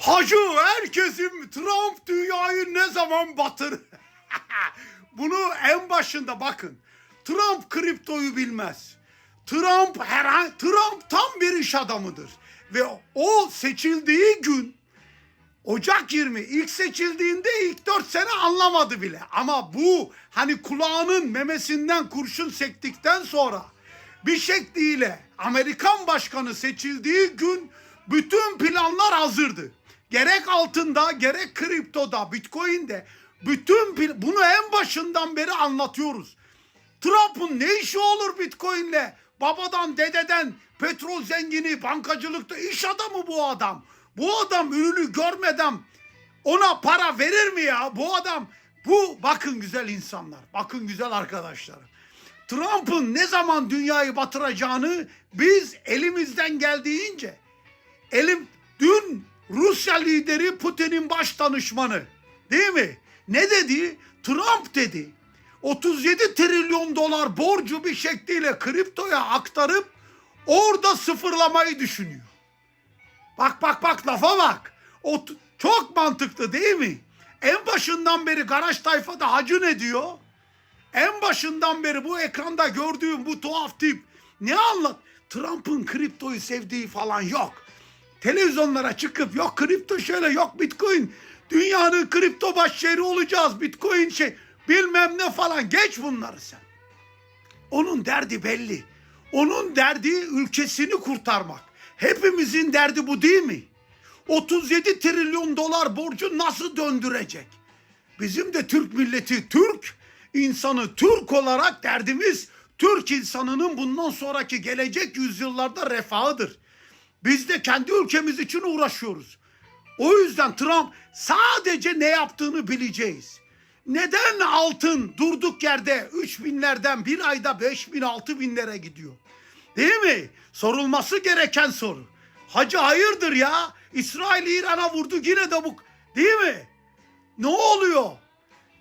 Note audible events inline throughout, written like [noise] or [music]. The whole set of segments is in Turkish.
Hacı herkesin Trump dünyayı ne zaman batır? [laughs] Bunu en başında bakın. Trump kriptoyu bilmez. Trump herhangi Trump tam bir iş adamıdır. Ve o seçildiği gün Ocak 20 ilk seçildiğinde ilk 4 sene anlamadı bile. Ama bu hani kulağının memesinden kurşun sektikten sonra bir şekliyle Amerikan başkanı seçildiği gün bütün planlar hazırdı. Gerek altında gerek kriptoda bitcoin'de bütün bunu en başından beri anlatıyoruz. Trump'ın ne işi olur Bitcoin'le? Babadan, dededen, petrol zengini, bankacılıkta iş adamı bu adam. Bu adam ürünü görmeden ona para verir mi ya? Bu adam, bu bakın güzel insanlar, bakın güzel arkadaşlarım. Trump'ın ne zaman dünyayı batıracağını biz elimizden geldiğince, elim dün Rusya lideri Putin'in baş danışmanı değil mi? Ne dedi? Trump dedi. 37 trilyon dolar borcu bir şekliyle kriptoya aktarıp orada sıfırlamayı düşünüyor. Bak bak bak lafa bak. O çok mantıklı değil mi? En başından beri garaj tayfada hacı ne diyor? En başından beri bu ekranda gördüğüm bu tuhaf tip ne anlat? Trump'ın kriptoyu sevdiği falan yok. Televizyonlara çıkıp yok kripto şöyle yok bitcoin. Dünyanın kripto başşehri olacağız bitcoin şey bilmem ne falan geç bunları sen. Onun derdi belli. Onun derdi ülkesini kurtarmak. Hepimizin derdi bu değil mi? 37 trilyon dolar borcu nasıl döndürecek? Bizim de Türk milleti Türk insanı Türk olarak derdimiz Türk insanının bundan sonraki gelecek yüzyıllarda refahıdır. Biz de kendi ülkemiz için uğraşıyoruz. O yüzden Trump sadece ne yaptığını bileceğiz. Neden altın durduk yerde 3 binlerden bir ayda 5 bin 6 binlere gidiyor? Değil mi? Sorulması gereken soru. Hacı hayırdır ya? İsrail İran'a vurdu yine de bu değil mi? Ne oluyor?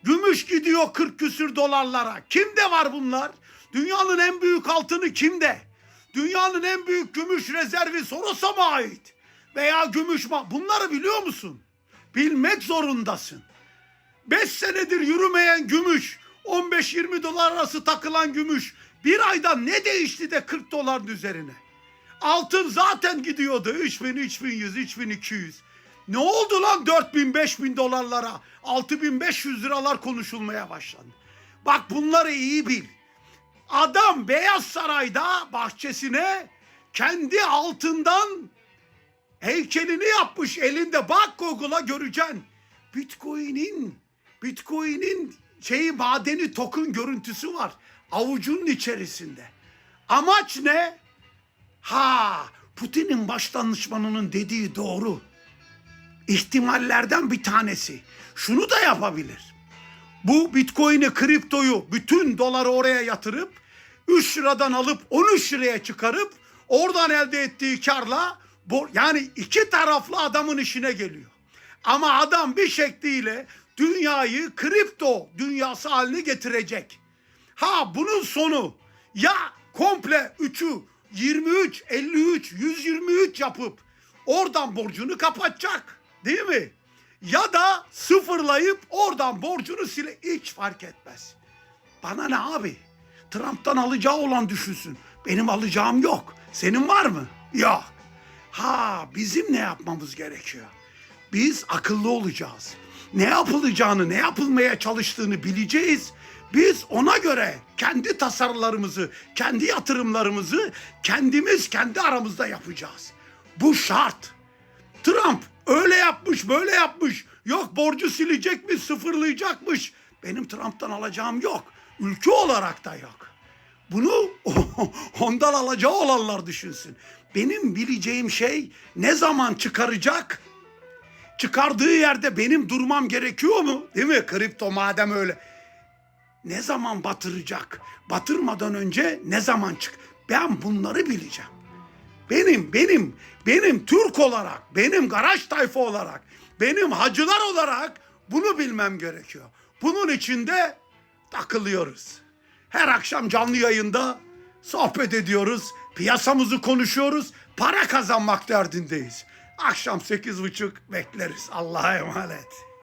Gümüş gidiyor 40 küsür dolarlara. Kimde var bunlar? Dünyanın en büyük altını kimde? Dünyanın en büyük gümüş rezervi Soros'a mı ait? Veya gümüş ma Bunları biliyor musun? Bilmek zorundasın. 5 senedir yürümeyen gümüş, 15-20 dolar arası takılan gümüş bir ayda ne değişti de 40 doların üzerine? Altın zaten gidiyordu 3000, 3100, 3200. Ne oldu lan 4000, 5000 dolarlara? 6500 liralar konuşulmaya başlandı. Bak bunları iyi bil. Adam Beyaz Saray'da bahçesine kendi altından heykelini yapmış elinde. Bak Google'a göreceksin. Bitcoin'in Bitcoin'in şeyi madeni token görüntüsü var. Avucunun içerisinde. Amaç ne? Ha, Putin'in baş danışmanının dediği doğru. İhtimallerden bir tanesi. Şunu da yapabilir. Bu Bitcoin'i, kriptoyu, bütün doları oraya yatırıp 3 liradan alıp 13 liraya çıkarıp oradan elde ettiği karla yani iki taraflı adamın işine geliyor. Ama adam bir şekliyle dünyayı kripto dünyası haline getirecek. Ha bunun sonu ya komple 3'ü 23, 53, 123 yapıp oradan borcunu kapatacak. Değil mi? Ya da sıfırlayıp oradan borcunu sile hiç fark etmez. Bana ne abi? Trump'tan alacağı olan düşünsün. Benim alacağım yok. Senin var mı? Yok. Ha bizim ne yapmamız gerekiyor? Biz akıllı olacağız. Ne yapılacağını, ne yapılmaya çalıştığını bileceğiz. Biz ona göre kendi tasarılarımızı, kendi yatırımlarımızı kendimiz kendi aramızda yapacağız. Bu şart. Trump öyle yapmış, böyle yapmış. Yok borcu silecekmiş, sıfırlayacakmış. Benim Trump'tan alacağım yok. Ülke olarak da yok. Bunu [laughs] ondan alacağı olanlar düşünsün. Benim bileceğim şey ne zaman çıkaracak? Çıkardığı yerde benim durmam gerekiyor mu? Değil mi? Kripto madem öyle. Ne zaman batıracak? Batırmadan önce ne zaman çık? Ben bunları bileceğim. Benim, benim, benim Türk olarak, benim garaj tayfa olarak, benim hacılar olarak bunu bilmem gerekiyor. Bunun için de takılıyoruz. Her akşam canlı yayında sohbet ediyoruz, piyasamızı konuşuyoruz, para kazanmak derdindeyiz. Akşam 8.30 bekleriz. Allah'a emanet.